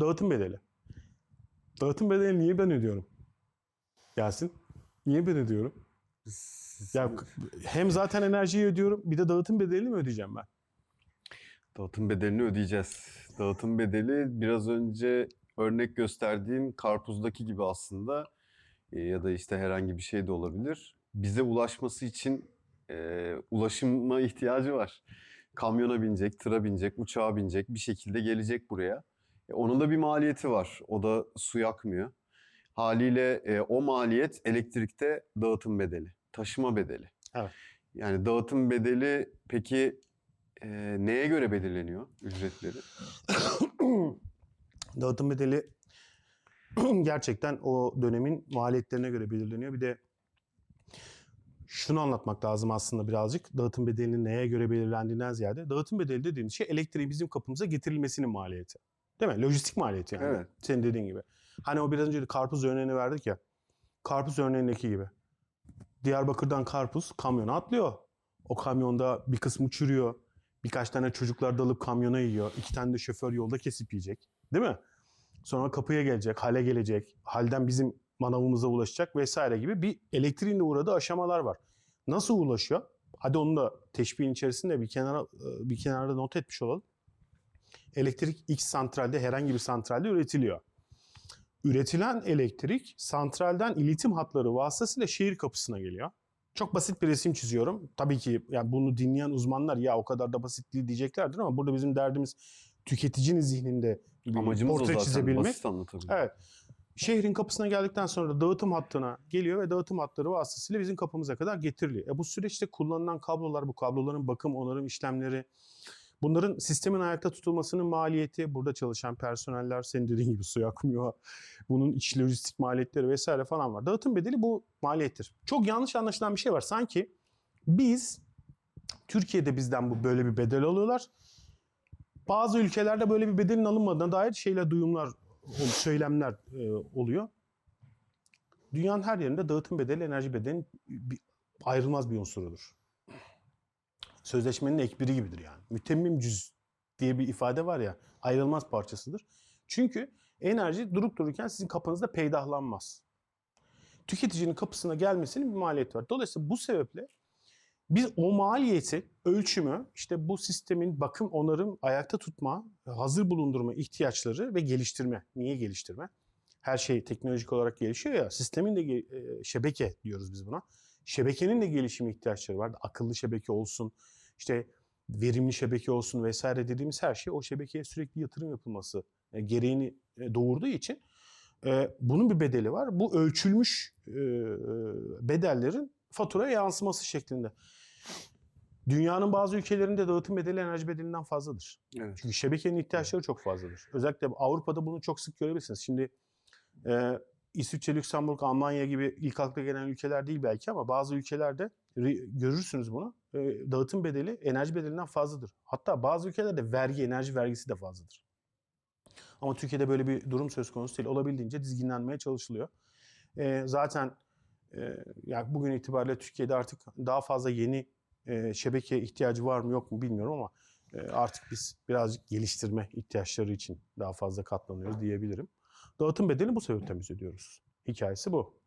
Dağıtım bedeli. Dağıtım bedeli niye ben ödüyorum? Yasin. Niye ben ödüyorum? Ya hem zaten enerjiyi ödüyorum bir de dağıtım bedelini mi ödeyeceğim ben? Dağıtım bedelini ödeyeceğiz. Dağıtım bedeli biraz önce örnek gösterdiğim karpuzdaki gibi aslında e, ya da işte herhangi bir şey de olabilir. Bize ulaşması için e, ulaşıma ihtiyacı var. Kamyona binecek, tıra binecek, uçağa binecek, bir şekilde gelecek buraya. E, onun da bir maliyeti var. O da su yakmıyor. Haliyle e, o maliyet elektrikte dağıtım bedeli, taşıma bedeli. Evet. Yani dağıtım bedeli peki e, neye göre belirleniyor ücretleri? Dağıtım bedeli gerçekten o dönemin maliyetlerine göre belirleniyor. Bir de şunu anlatmak lazım aslında birazcık. Dağıtım bedelinin neye göre belirlendiğinden ziyade. Dağıtım bedeli dediğimiz şey elektriği bizim kapımıza getirilmesinin maliyeti. Değil mi? Lojistik maliyeti yani. Evet. Senin dediğin gibi. Hani o biraz önce karpuz örneğini verdik ya. Karpuz örneğindeki gibi. Diyarbakır'dan karpuz kamyona atlıyor. O kamyonda bir kısmı çürüyor. Birkaç tane çocuklar dalıp kamyona yiyor. İki tane de şoför yolda kesip yiyecek. Değil mi? Sonra kapıya gelecek, hale gelecek. Halden bizim manavımıza ulaşacak vesaire gibi bir elektriğin de uğradığı aşamalar var. Nasıl ulaşıyor? Hadi onu da teşbihin içerisinde bir kenara bir kenarda not etmiş olalım. Elektrik X santralde herhangi bir santralde üretiliyor. Üretilen elektrik santralden iletim hatları vasıtasıyla şehir kapısına geliyor. Çok basit bir resim çiziyorum. Tabii ki yani bunu dinleyen uzmanlar ya o kadar da basit değil diyeceklerdir ama burada bizim derdimiz tüketicinin zihninde Amacımız o portre zaten çizebilmek. basit anlatabilmek. Evet. Şehrin kapısına geldikten sonra da dağıtım hattına geliyor ve dağıtım hatları vasıtasıyla bizim kapımıza kadar getiriliyor. E bu süreçte kullanılan kablolar, bu kabloların bakım, onarım işlemleri, bunların sistemin ayakta tutulmasının maliyeti, burada çalışan personeller, senin dediğin gibi su yakmıyor, bunun iç lojistik maliyetleri vesaire falan var. Dağıtım bedeli bu maliyettir. Çok yanlış anlaşılan bir şey var. Sanki biz, Türkiye'de bizden bu böyle bir bedel alıyorlar. Bazı ülkelerde böyle bir bedelin alınmadığına dair şeyler, duyumlar, söylemler e, oluyor. Dünyanın her yerinde dağıtım bedeli, enerji bedelinin bir, ayrılmaz bir unsurudur. Sözleşmenin ek biri gibidir yani. Mütemmim cüz diye bir ifade var ya, ayrılmaz parçasıdır. Çünkü enerji durup dururken sizin kapınızda peydahlanmaz. Tüketicinin kapısına gelmesinin bir maliyeti var. Dolayısıyla bu sebeple biz o maliyeti, ölçümü, işte bu sistemin bakım, onarım, ayakta tutma, hazır bulundurma ihtiyaçları ve geliştirme. Niye geliştirme? Her şey teknolojik olarak gelişiyor ya, sistemin de e, şebeke diyoruz biz buna. Şebekenin de gelişim ihtiyaçları var. Akıllı şebeke olsun, işte verimli şebeke olsun vesaire dediğimiz her şey o şebekeye sürekli yatırım yapılması e, gereğini e, doğurduğu için e, bunun bir bedeli var. Bu ölçülmüş bedellerin faturaya yansıması şeklinde. Dünyanın bazı ülkelerinde dağıtım bedeli enerji bedelinden fazladır. Evet. Çünkü şebekenin ihtiyaçları çok fazladır. Özellikle Avrupa'da bunu çok sık görebilirsiniz. Şimdi e, İsviçre, Lüksemburg, Almanya gibi ilk akla gelen ülkeler değil belki ama bazı ülkelerde görürsünüz bunu. E, dağıtım bedeli enerji bedelinden fazladır. Hatta bazı ülkelerde vergi, enerji vergisi de fazladır. Ama Türkiye'de böyle bir durum söz konusu değil. Olabildiğince dizginlenmeye çalışılıyor. E, zaten e, yani bugün itibariyle Türkiye'de artık daha fazla yeni şebeke ihtiyacı var mı yok mu bilmiyorum ama artık biz birazcık geliştirme ihtiyaçları için daha fazla katlanıyoruz diyebilirim. Dağıtım bedelini bu sebepten biz ödüyoruz. Hikayesi bu.